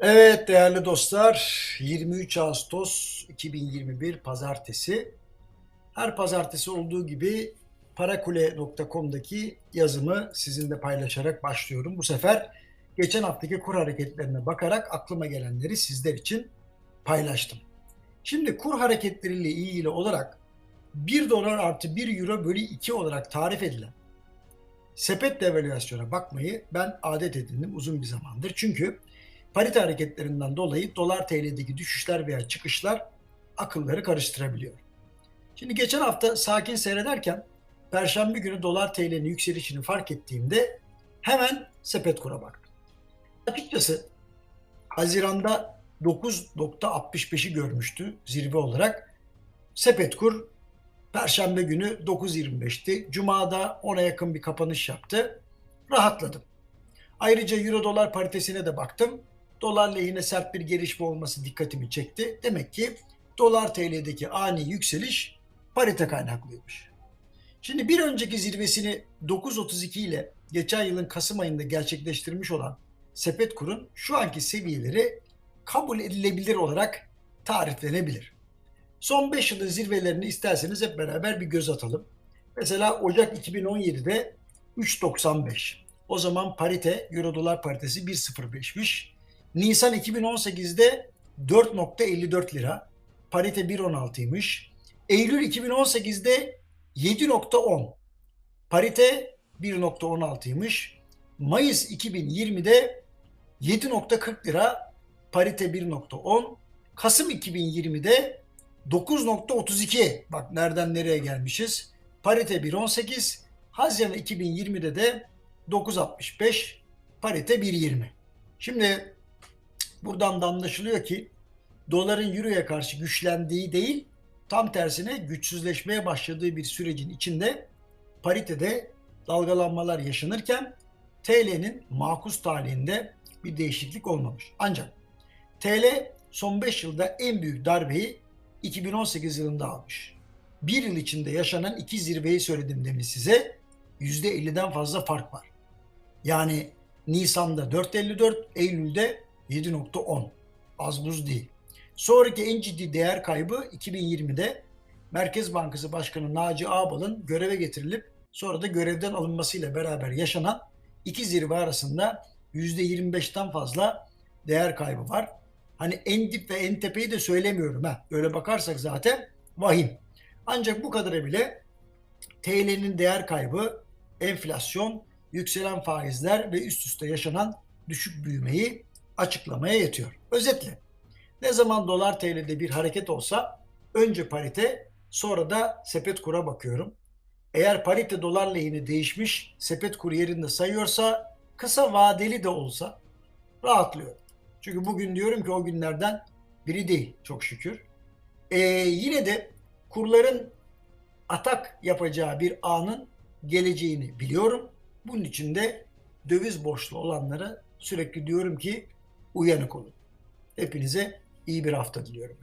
Evet değerli dostlar 23 Ağustos 2021 Pazartesi. Her pazartesi olduğu gibi parakule.com'daki yazımı sizinle paylaşarak başlıyorum. Bu sefer geçen haftaki kur hareketlerine bakarak aklıma gelenleri sizler için paylaştım. Şimdi kur hareketleriyle ilgili olarak 1 dolar artı 1 euro bölü 2 olarak tarif edilen sepet devalüasyona bakmayı ben adet edindim uzun bir zamandır. Çünkü parite hareketlerinden dolayı dolar TL'deki düşüşler veya çıkışlar akılları karıştırabiliyor. Şimdi geçen hafta sakin seyrederken Perşembe günü dolar TL'nin yükselişini fark ettiğimde hemen sepet kura baktım. Açıkçası Haziran'da 9.65'i görmüştü zirve olarak. Sepet kur Perşembe günü 9.25'ti. Cuma'da ona yakın bir kapanış yaptı. Rahatladım. Ayrıca Euro dolar paritesine de baktım. Dolar lehine sert bir gelişme olması dikkatimi çekti. Demek ki dolar TL'deki ani yükseliş parite kaynaklıymış. Şimdi bir önceki zirvesini 9.32 ile geçen yılın Kasım ayında gerçekleştirmiş olan sepet kurun şu anki seviyeleri kabul edilebilir olarak tariflenebilir. Son 5 yılın zirvelerini isterseniz hep beraber bir göz atalım. Mesela Ocak 2017'de 3.95. O zaman parite, Euro dolar paritesi 1.05'miş. Nisan 2018'de 4.54 lira. Parite 1.16'ymış. Eylül 2018'de 7.10. Parite 1.16'ymış. Mayıs 2020'de 7.40 lira. Parite 1.10. Kasım 2020'de 9.32. Bak nereden nereye gelmişiz. Parite 1.18. Haziran 2020'de de 9.65. Parite 1.20. Şimdi buradan da anlaşılıyor ki doların euroya karşı güçlendiği değil, tam tersine güçsüzleşmeye başladığı bir sürecin içinde paritede dalgalanmalar yaşanırken TL'nin makus talihinde bir değişiklik olmamış. Ancak TL son 5 yılda en büyük darbeyi 2018 yılında almış. Bir yıl içinde yaşanan iki zirveyi söyledim demin size. %50'den fazla fark var. Yani Nisan'da 4.54, Eylül'de 7.10. Az buz değil. Sonraki en ciddi değer kaybı 2020'de Merkez Bankası Başkanı Naci Ağbal'ın göreve getirilip sonra da görevden alınmasıyla beraber yaşanan iki zirve arasında %25'ten fazla değer kaybı var. Hani en dip ve en tepeyi de söylemiyorum ha. Öyle bakarsak zaten vahim. Ancak bu kadarı bile TL'nin değer kaybı, enflasyon, yükselen faizler ve üst üste yaşanan düşük büyümeyi açıklamaya yetiyor. Özetle ne zaman dolar TL'de bir hareket olsa önce parite sonra da sepet kura bakıyorum. Eğer parite dolar lehine değişmiş sepet kuru yerinde sayıyorsa kısa vadeli de olsa rahatlıyorum. Çünkü bugün diyorum ki o günlerden biri değil çok şükür. Ee, yine de kurların atak yapacağı bir anın geleceğini biliyorum. Bunun için de döviz borçlu olanlara sürekli diyorum ki uyanık olun. Hepinize iyi bir hafta diliyorum.